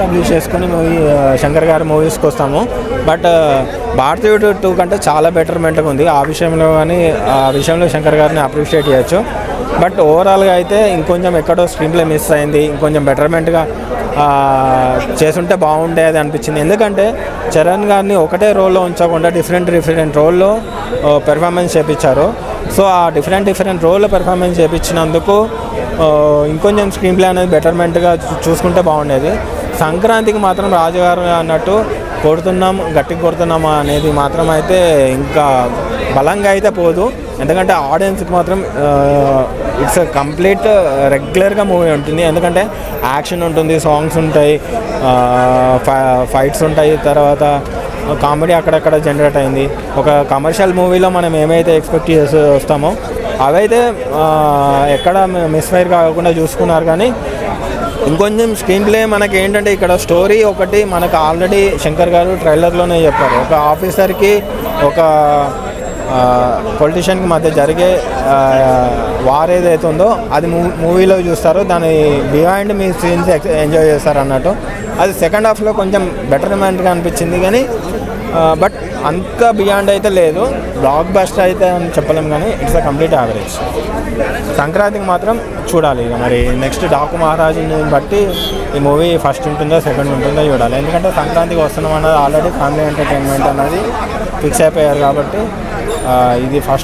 Establish చేసుకొని movie Shankar గారి మూవీస్కి వస్తాము. బట్ భారతీయుడు టూ కంటే చాలా బెటర్మెంట్గా ఉంది. ఆ విషయంలో కానీ ఆ విషయంలో శంకర్ గారిని అప్రిషియేట్ చేయొచ్చు. బట్ ఓవరాల్గా అయితే ఇంకొంచెం ఎక్కడో స్క్రీన్ ప్లే మిస్ అయింది. ఇంకొంచెం బెటర్మెంట్గా చేస్తుంటే బాగుండేది అనిపించింది. ఎందుకంటే చరణ్ గారిని ఒకటే రోల్లో ఉంచకుండా డిఫరెంట్ డిఫరెంట్ రోల్లో పెర్ఫార్మెన్స్ చేపించారు. సో ఆ డిఫరెంట్ డిఫరెంట్ రోల్లో పెర్ఫార్మెన్స్ చేపించినందుకు ఇంకొంచెం స్క్రీన్ ప్లే అనేది బెటర్మెంట్గా చూసుకుంటే బాగుండేది. సంక్రాంతికి మాత్రం రాజుగారు అన్నట్టు కొడుతున్నాం గట్టిగా కొడుతున్నామా అనేది మాత్రం అయితే ఇంకా బలంగా అయితే పోదు. ఎందుకంటే ఆడియన్స్కి మాత్రం ఇట్స్ కంప్లీట్ రెగ్యులర్గా మూవీ ఉంటుంది. ఎందుకంటే యాక్షన్ ఉంటుంది సాంగ్స్ ఉంటాయి ఫైట్స్ ఉంటాయి. తర్వాత కామెడీ అక్కడక్కడ జనరేట్ అయింది. ఒక కమర్షియల్ మూవీలో మనం ఏమైతే ఎక్స్పెక్ట్ చేసి వస్తామో అవైతే ఎక్కడ మిస్ఫైర్ కాకుండా చూసుకున్నారు కానీ ఇంకొంచెం స్క్రీన్ ప్లే మనకి ఏంటంటే ఇక్కడ స్టోరీ ఒకటి మనకు ఆల్రెడీ శంకర్ గారు ట్రైలర్లోనే చెప్పారు. ఒక ఆఫీసర్కి ఒక పొలిటీషియన్కి మధ్య జరిగే వార్ ఏదైతే ఉందో అది మూ- మూవీలో చూస్తారు. దాని బిహైండ్ మీ సీన్స్ ఎంజాయ్ చేస్తారు అన్నట్టు. అది సెకండ్ హాఫ్లో కొంచెం బెటర్మెంట్గా అనిపించింది కానీ బట్ అంత బియాండ్ అయితే లేదు. బ్లాక్ బస్టర్ అయితే అని చెప్పలేం కానీ ఇట్స్ అ కంప్లీట్ యావరేజ్ సంక్రాంతికి మాత్రం చూడాలి ఇక మరి. నెక్స్ట్ డాకు మహారాజుని బట్టి ఈ మూవీ ఫస్ట్ ఉంటుందో సెకండ్ ఉంటుందో చూడాలి. ఎందుకంటే సంక్రాంతికి వస్తున్నాం అన్నది ఆల్రెడీ ఫ్యామిలీ ఎంటర్టైన్మెంట్ అన్నది ఫిక్స్ అయిపోయారు కాబట్టి ఇది ఫస్ట్